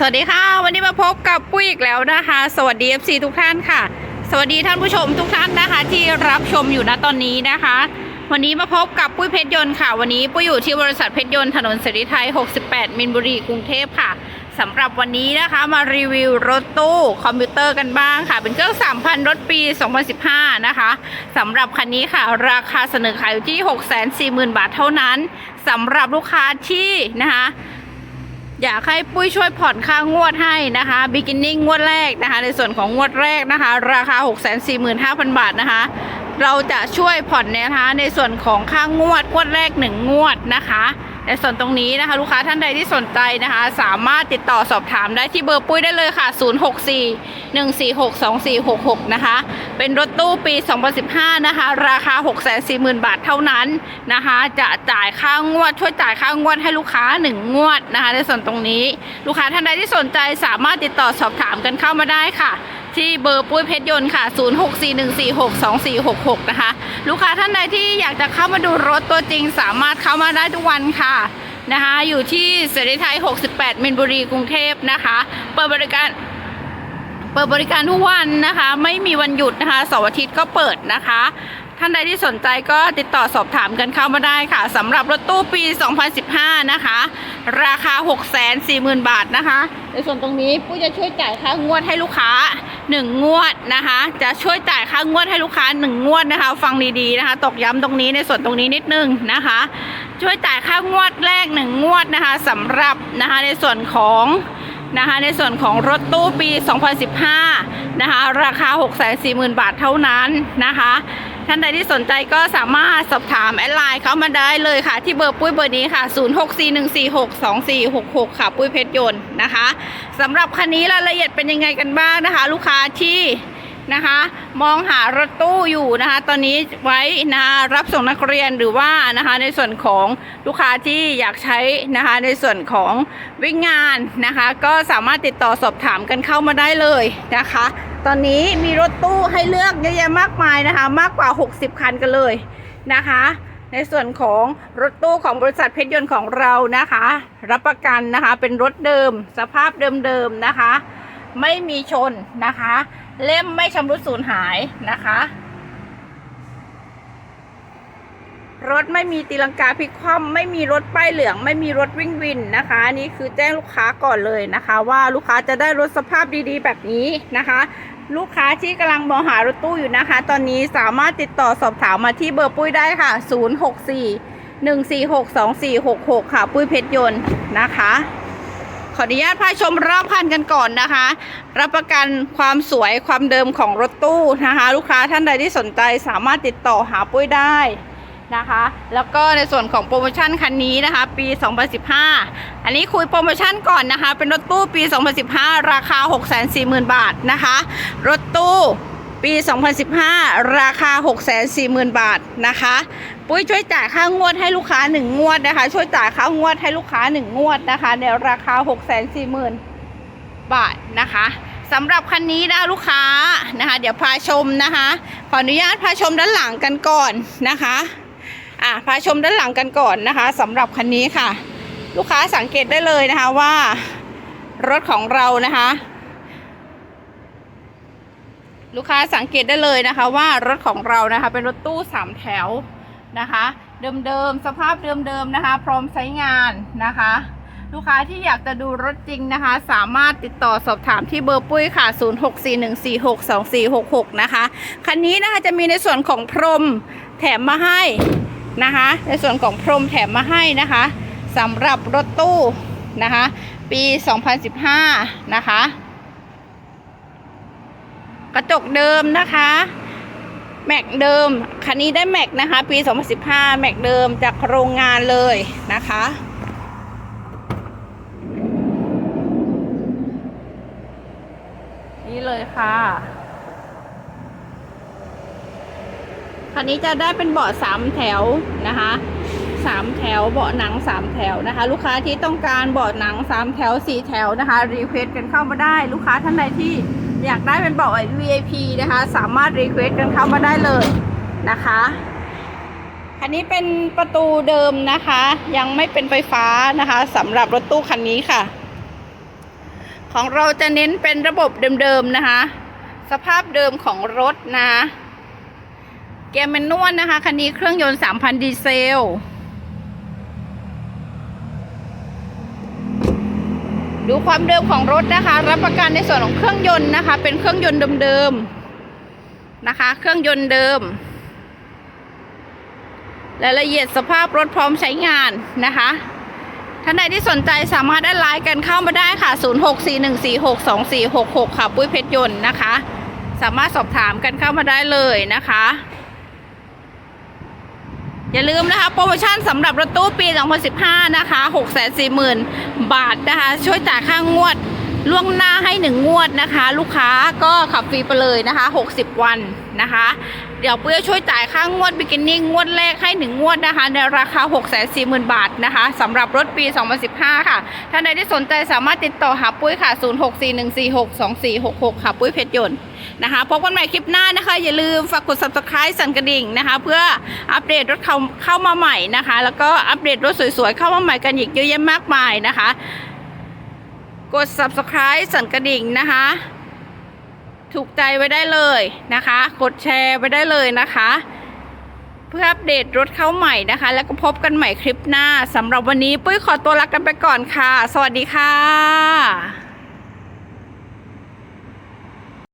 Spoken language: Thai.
สวัสดีค่ะ วันนี้มาพบกับปุ้ยอีกแล้วนะคะ สวัสดี FC ทุกท่านค่ะ สวัสดีท่านผู้ชมทุกท่านนะคะ ที่รับชมอยู่ณตอนนี้นะคะ วันนี้มาพบกับปุ้ยเพชรยนต์ค่ะ วันนี้ปุ้ยอยู่ที่บริษัทเพชรยนต์ถนนเสรีไทย 68 มินบุรีกรุงเทพค่ะสำหรับวันนี้นะคะมารีวิวรถตู้คอมพิวเตอร์กันบ้างค่ะ เป็นเครื่อง 3,000 รถปี 2015 นะคะสำหรับคันนี้ค่ะ ราคาเสนอขายอยู่ที่ 640,000 บาทเท่านั้นสำหรับลูกค้าที่นะคะ อยากให้ปุ้ยช่วยผ่อนค่างวดให้นะคะ beginning งวดแรกนะคะ ในส่วนของงวดแรกนะคะ ราคา 645,000 บาทนะคะ เราจะช่วยผ่อนเนี่ยนะคะในส่วนของค่างวดงวดแรก 1 งวดนะคะ ในส่วนตรงนี้นะคะ ลูกค้าท่านใดที่สนใจนะคะ สามารถติดต่อสอบถามได้ที่เบอร์ปุ้ยได้เลยค่ะ 064 146 2466 นะคะ เป็นรถตู้ปี 2015 นะคะ ราคา 640,000 บาทเท่านั้นนะคะ จะจ่ายค่างวดช่วยจ่ายค่างวดให้ลูกค้า 1 งวดนะคะ ในส่วนตรงนี้ ลูกค้าท่านใดที่สนใจสามารถติดต่อสอบถามกันเข้ามาได้ค่ะ ที่เบอร์ปุ้ยเพชรยนต์ค่ะ 0641462466 นะคะ ลูกค้าท่านใดที่อยากจะเข้ามาดูรถตัวจริงสามารถเข้ามาได้ทุกวันค่ะนะคะ อยู่ที่เสรีไทย 68 มินบุรีกรุงเทพนะคะ เปิดบริการ เปิดบริการทุกวันนะคะ ไม่มีวันหยุดนะคะเสาร์อาทิตย์ก็เปิดนะคะ ท่านใดที่สนใจก็ติดต่อสอบถามกันเข้ามาได้ค่ะสำหรับรถตู้ปี 2015 นะคะ ราคา 640,000 บาทนะคะ ในส่วนตรงนี้ปุ้ยจะช่วยจ่ายค่างวดให้ลูกค้า 1 งวดนะคะ จะช่วยจ่ายค่างวดให้ลูกค้า 1 งวดนะคะ ฟังดีๆนะคะ ตกย้ำตรงนี้ในส่วนตรงนี้นิดนึงนะคะ ช่วยจ่ายค่างวดแรก 1 งวดนะคะสำหรับนะคะในส่วนของนะคะในส่วนของรถตู้ปี 2015 นะคะ ราคา 640,000 บาทเท่านั้นนะคะ ท่านใดที่สนใจก็สามารถสอบถามแอดไลน์เข้ามาได้เลยค่ะ ที่เบอร์ปุ้ยเบอร์นี้ค่ะ 0641462466 ค่ะ ปุ้ยเพชรยนต์นะคะสำหรับคันนี้รายละเอียดเป็นยังไงกันบ้างนะคะ ลูกค้าที่นะคะ มองหารถตู้อยู่นะคะ ตอนนี้ไว้นะรับส่งนักเรียนหรือว่านะคะในส่วนของลูกค้าที่อยากใช้นะคะในส่วนของวิ่งงานนะคะ ก็สามารถติดต่อสอบถามกันเข้ามาได้เลยนะคะ ตอนนี้มีรถตู้ให้เลือกเยอะแยะมากมายนะคะ มากกว่า 60 คันกันเลยนะคะ ในส่วนของรถตู้ของบริษัทเพชรยนต์ของเรานะคะ รับประกันนะคะเป็นรถเดิม สภาพเดิมๆนะคะ ไม่มีชนนะคะ เล่มไม่ชำรุดสูญหายนะคะ รถไม่มีตีลังกาพลิกคว่ำไม่มีรถป้ายเหลือง ไม่มีรถวิ่งวินนะคะอันนี่คือแจ้งลูกค้าก่อนเลยนะคะ ว่าลูกค้าจะได้รถสภาพดีๆ แบบนี้นะคะ ลูกค้าที่กำลังมองหารถตู้อยู่นะคะ ตอนนี้สามารถติดต่อสอบถามมาที่เบอร์ปุ้ยได้ค่ะ 064 146 2466 ค่ะ ปุ้ยเพชรยนต์นะคะ ขออนุญาตพาชมรอบคันกันก่อนนะคะ รับประกันความสวยความเดิมของรถตู้นะคะ ลูกค้าท่านใดที่สนใจสามารถติดต่อหาปุ้ยได้ นะคะ แล้วก็ในส่วนของโปรโมชั่นคันนี้นะคะ ปี 2015 อันนี้คุยโปรโมชั่นก่อนนะคะ เป็นรถตู้ปี 2015 ราคา 640,000 บาทนะคะ รถตู้ปี 2015 ราคา 640,000 บาทนะคะ ปุ้ยช่วยจ่ายค่างวดให้ลูกค้า 1 งวดนะคะ ช่วยจ่ายค่างวดให้ลูกค้า 1 งวดนะคะ ในราคา 640,000 บาทนะคะสำหรับคันนี้นะลูกค้านะคะ เดี๋ยวพาชมนะคะ ขออนุญาตพาชมด้านหลังกันก่อนนะคะ อะพาชมด้านหลังกันก่อนนะคะสำหรับคันนี้ค่ะ ลูกค้าสังเกตได้เลยนะคะว่า รถของเรานะคะ ลูกค้าสังเกตได้เลยนะคะ ว่ารถของเรานะคะ เป็นรถตู้สามแถวนะคะ เดิมๆสภาพเดิมๆนะคะ พร้อมใช้งานนะคะลูกค้าที่อยากจะดูรถจริงนะคะ สามารถติดต่อสอบถามที่เบอร์ปุ้ยค่ะ 0641462466 นะคะ คันนี้นะคะจะมีในส่วนของพรมแถมมาให้ นะคะ ในส่วนของพรมแถมมาให้นะคะสำหรับรถตู้นะคะ ปี 2015 นะคะ กระจกเดิมนะคะแม็กเดิม คันนี้ได้แม็กนะคะ ปี 2015 แม็กเดิมจากโรงงานเลยนะคะ นี่เลยค่ะ คันนี้จะได้เป็นเบาะสามแถวนะคะสามแถวเบาะหนังสามแถวนะคะ ลูกค้าที่ต้องการเบาะหนังสามแถวสี่แถวนะคะรีเควสกันเข้ามาได้ ลูกค้าท่านใดที่อยากได้เป็นเบาะ VIP นะคะ สามารถรีเควสกันเข้ามาได้เลยนะคะอันนี้เป็นประตูเดิมนะคะ ยังไม่เป็นไฟฟ้านะคะสำหรับรถตู้คันนี้ค่ะ ของเราจะเน้นเป็นระบบเดิมๆนะคะ สภาพเดิมของรถนะ เกียร์แมนนวลนะคะ คันนี้เครื่องยนต์3,000 ดีเซล ดูความเดิมของรถนะคะ รับประกันในส่วนของเครื่องยนต์นะคะ เป็นเครื่องยนต์เดิมๆนะคะ เครื่องยนต์เดิมรายละเอียดสภาพรถพร้อมใช้งานนะคะท่านใดที่สนใจสามารถได้ไลน์กันเข้ามาได้ค่ะ 0641462466 ค่ะ ปุ้ยเพชรยนต์นะคะ สามารถสอบถามกันเข้ามาได้เลยนะคะ อย่าลืมนะคะโปรโมชั่นสำหรับรถตู้ปี 2015 นะคะ640,000 บาทนะคะ ช่วยจ่ายค่างวดล่วงหน้าให้ 1 งวดนะคะ ลูกค้าก็ขับฟรีไปเลยนะคะ 60 วันนะคะ เดี๋ยวเพื่อช่วยจ่ายค่างวด beginning งวดแรกให้1งวดนะคะ ในราคา 640,000 บาทนะคะสำหรับรถปี 2015 ค่ะท่านใดที่สนใจสามารถติดต่อหาปุ้ยค่ะ 0641462466 ค่ะ ปุ้ยเพชรยนต์นะคะพบกันใหม่คลิปหน้านะคะ อย่าลืมฝากกด subscribe สั่นกระดิ่งนะคะ เพื่ออัปเดตรถเข้าเข้ามาใหม่นะคะ แล้วก็อัปเดตรถสวยๆ เข้ามาใหม่กันอีกเยอะแยะมากมายนะคะ กด subscribe สั่นกระดิ่งนะคะ ถูกใจไว้ได้เลยนะคะ กดแชร์ไว้ได้เลยนะคะ เพื่ออัปเดตรถเข้าใหม่นะคะ แล้วก็พบกันใหม่คลิปหน้าสำหรับวันนี้ ปุ้ยขอตัวลากันไปก่อนค่ะ สวัสดีค่ะ